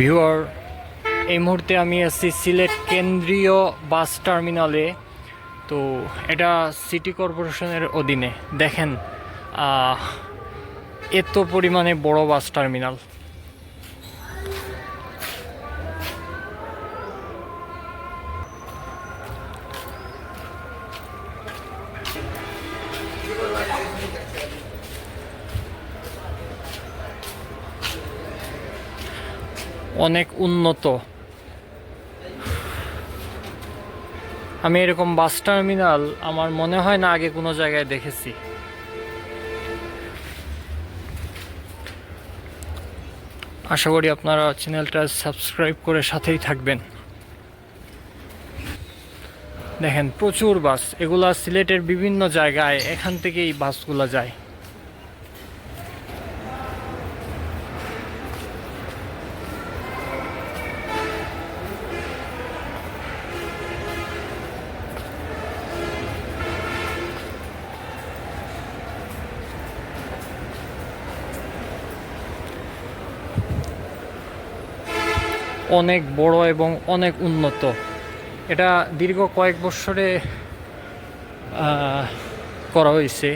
Viewer, এই মুহূর্তে আমি আছি সিলেট কেন্দ্রীয় বাস টার্মিনালে। তো এটা সিটি কর্পোরেশনের অধীনে। দেখেন এত পরিমাণে বড় বাস টার্মিনাল। অনেক উন্নত। আমি এরকম বাস টার্মিনাল আমার মনে হয় না আগে কোনো জায়গায় দেখেছি। আশা করি আপনারা চ্যানেলটা সাবস্ক্রাইব করে সাথেই থাকবেন। দেখেন, প্রচুর বাস। এগুলা সিলেটের বিভিন্ন জায়গায় এখান থেকেই বাসগুলো যায়। অনেক বড় এবং অনেক উন্নত। এটা দীর্ঘ কয়েক বছরে করা হয়েছে।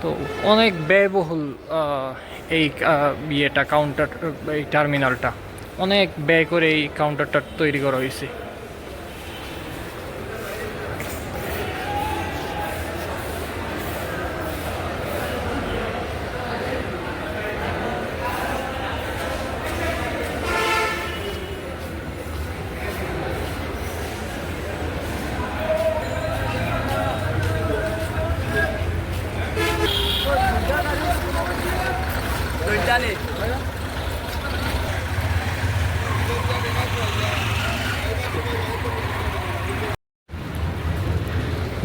তো অনেক ব্যয়বহুল এই ইয়েটা কাউন্টার এই টার্মিনালটা অনেক ব্যয় করে এই কাউন্টারটা তৈরি করা হয়েছে।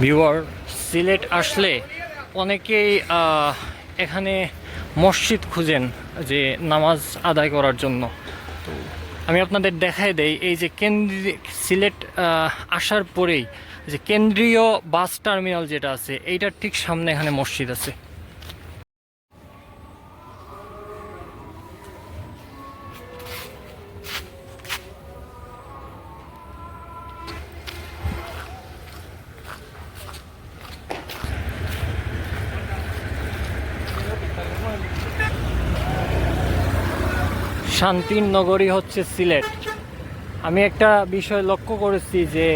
ভিউয়ার সিলেট আসলে অনেকেই এখানে মসজিদ খুঁজেন যে নামাজ আদায় করার জন্য। তো আমি আপনাদের দেখাই দেই, এই যে কেন্দ্রীয়, সিলেট আসার পরেই যে কেন্দ্রীয় বাস টার্মিনাল যেটা আছে, এইটার ঠিক সামনে এখানে মসজিদ আছে। শান্তির নগরী হচ্ছে সিলেট। আমি একটা বিষয় লক্ষ্য করেছি যে,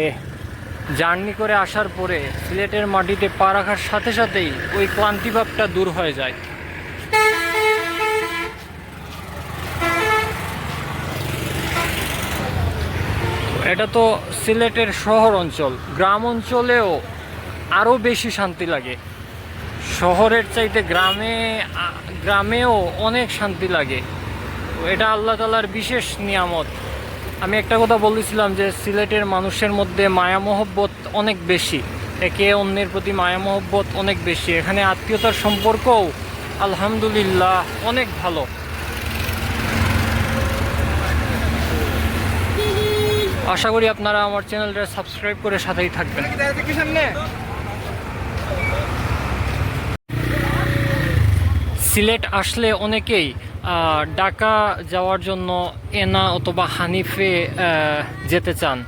জার্নি করে আসার পরে সিলেটের মাটিতে পা রাখার সাথে সাথেই ওই ক্লান্তিভাবটা দূর হয়ে যায়। এটা তো সিলেটের শহর অঞ্চল। গ্রাম অঞ্চলেও আরও বেশি শান্তি লাগে। শহরের চাইতে গ্রামে গ্রামেও অনেক শান্তি লাগে। এটা আল্লাহ তালার বিশেষ নিয়ামত। আমি একটা কথা বলেছিলাম যে সিলেটের মানুষের মধ্যে মায়া মহব্বত অনেক বেশি। একে অন্যের প্রতি মায়া মহব্বত অনেক বেশি। এখানে আত্মীয়তার সম্পর্কও আলহামদুলিল্লাহ অনেক ভালো। আশা করি আপনারা আমার চ্যানেলটা সাবস্ক্রাইব করে সাথেই থাকবেন। সিলেট আসলে অনেকেই ঢাকা যাওয়ার জন্য এনা অথবা হানিফে যেতে চান,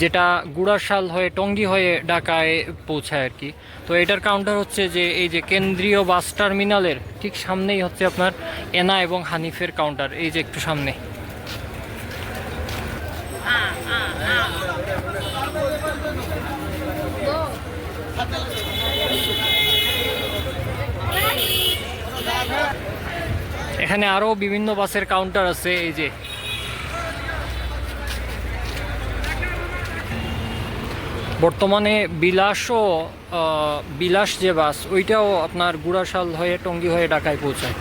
যেটা গুড়াশাল হয়ে, টঙ্গি হয়ে ঢাকায় পৌঁছায় আর কি। তো এটার কাউন্টার হচ্ছে যে, এই যে কেন্দ্রীয় বাস টার্মিনালের ঠিক সামনেই হচ্ছে আপনার এনা এবং হানিফের কাউন্টার এই যে একটু সামনে। এখানে আরও বিভিন্ন বাসের কাউন্টার আছে, এই যে। বর্তমানে বিলাসও বিলাস যে বাস, ওইটাও আপনার গুড়াশাল হয়ে, টঙ্গি হয়ে ঢাকায় পৌঁছায়।